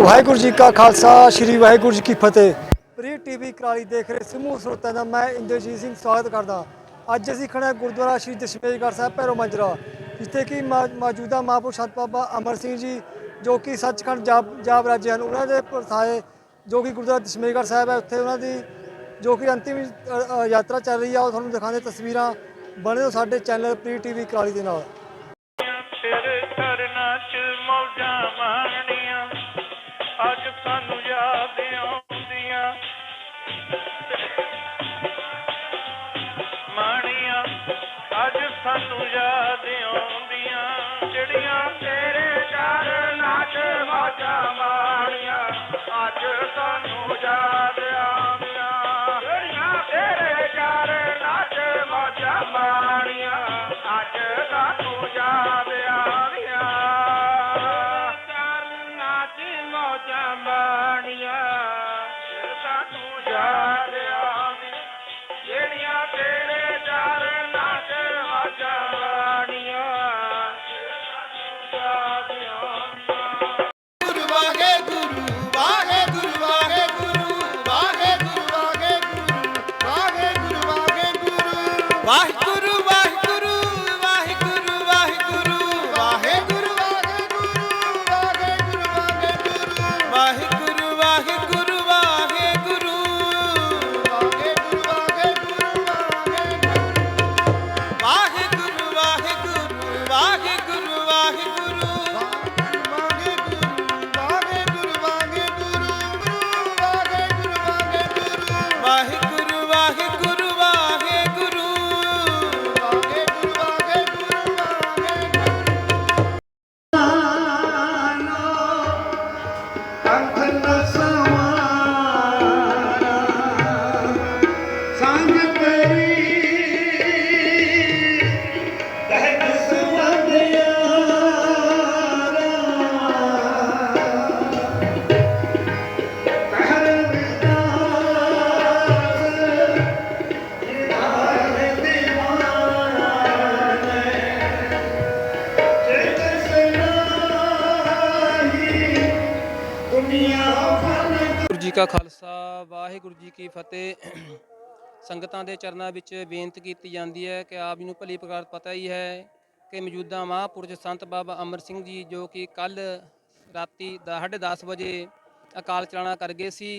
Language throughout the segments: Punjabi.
ਵਾਹਿਗੁਰੂ ਜੀ ਕਾ ਖਾਲਸਾ, ਸ੍ਰੀ ਵਾਹਿਗੁਰੂ ਜੀ ਕੀ ਫਤਿਹ। ਪ੍ਰੀ ਟੀਵੀ ਕਰਾਲੀ ਦੇਖ ਰਹੇ ਸਮੂਹ ਸਰੋਤਿਆਂ ਦਾ ਮੈਂ ਇੰਦਰਜੀਤ ਸਿੰਘ ਸਵਾਗਤ ਕਰਦਾ। ਅੱਜ ਅਸੀਂ ਖੜੇ ਗੁਰਦੁਆਰਾ ਸ਼੍ਰੀ ਦਸ਼ਮੇਸ਼ਗੜ੍ਹ ਸਾਹਿਬ ਭੈਰੋ ਮੰਜਰਾ, ਜਿੱਥੇ ਕਿ ਮਾ- ਮੌਜੂਦਾ ਮਹਾਂਪੁਰਖ ਸਤ ਬਾਬਾ ਅਮਰ ਸਿੰਘ ਜੀ, ਜੋ ਕਿ ਸੱਚਖੰਡ ਜਾਪ ਰਾਜੇ ਹਨ। ਉਹਨਾਂ ਦੇ ਪ੍ਰਥਾਏ ਜੋ ਕਿ ਗੁਰਦੁਆਰਾ ਦਸ਼ਮੇਸ਼ਗੜ੍ਹ ਸਾਹਿਬ ਹੈ, ਉੱਥੇ ਉਹਨਾਂ ਦੀ ਜੋ ਕਿ ਅੰਤਿਮ ਯਾਤਰਾ ਚੱਲ ਰਹੀ ਆ, ਉਹ ਤੁਹਾਨੂੰ ਦਿਖਾਉਂਦੇ ਤਸਵੀਰਾਂ। ਬਣੇ ਸਾਡੇ ਚੈਨਲ ਪ੍ਰੀ ਟੀਵੀ ਕਰਾਲੀ ਦੇ ਨਾਲ। ਜਿਹੜੀਆਂ ਤੇਰੇ ਚਰਨਾਂ ਨਾਚ ਮੌਜਾਂ ਮਾਣੀਆਂ ਅੱਜ ਸਾਨੂੰ ਯਾਦ ਦੁਨੀਆ ਵਾਹਿਗੁਰੂ ਜੀ ਕਾ ਖਾਲਸਾ, ਵਾਹਿਗੁਰੂ ਜੀ ਕੀ ਫਤਿਹ। ਸੰਗਤਾਂ ਦੇ ਚਰਨਾਂ ਵਿੱਚ ਬੇਨਤੀ ਕੀਤੀ ਜਾਂਦੀ ਹੈ ਕਿ ਆਪ ਜੀ ਨੂੰ ਭਲੀ ਪ੍ਰਕਾਰ ਪਤਾ ਹੀ ਹੈ ਕਿ ਮੌਜੂਦਾ ਮਹਾਂਪੁਰਸ਼ ਸੰਤ ਬਾਬਾ ਅਮਰ ਸਿੰਘ ਜੀ ਜੋ ਕਿ ਕੱਲ ਰਾਤੀ 10:30 ਵਜੇ ਅਕਾਲ ਚਲਾਣਾ ਕਰ ਗਏ ਸੀ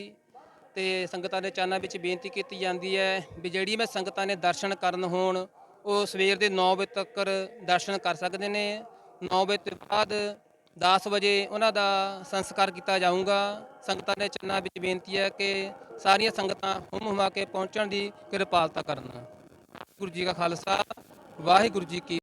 ਤੇ ਸੰਗਤਾਂ ਦੇ ਚਰਨਾਂ ਵਿੱਚ ਬੇਨਤੀ ਕੀਤੀ ਜਾਂਦੀ ਹੈ ਵੀ ਜਿਹੜੀ ਮੈਂ ਸੰਗਤਾਂ ਨੇ ਦਰਸ਼ਨ ਕਰਨ ਹੋਣ, ਉਹ ਸਵੇਰ ਦੇ 9 ਵਜੇ ਤੱਕ ਦਰਸ਼ਨ ਕਰ ਸਕਦੇ ਨੇ। 9 ਵਜੇ ਤੋਂ ਬਾਅਦ 10 ਵਜੇ ਉਹਨਾਂ ਦਾ ਸੰਸਕਾਰ ਕੀਤਾ ਜਾਊਗਾ। ਸੰਗਤਾਂ ਦੇ ਚਰਨਾਂ ਵਿੱਚ ਬੇਨਤੀ ਹੈ ਕਿ ਸਾਰੀਆਂ ਸੰਗਤਾਂ ਹੁਮ ਹੁਮਾ ਕੇ ਪਹੁੰਚਣ ਦੀ ਕਿਰਪਾਲਤਾ ਕਰਨ। ਗੁਰੂ ਜੀ ਕਾ ਖਾਲਸਾ, ਵਾਹਿਗੁਰੂ ਜੀ ਕੀ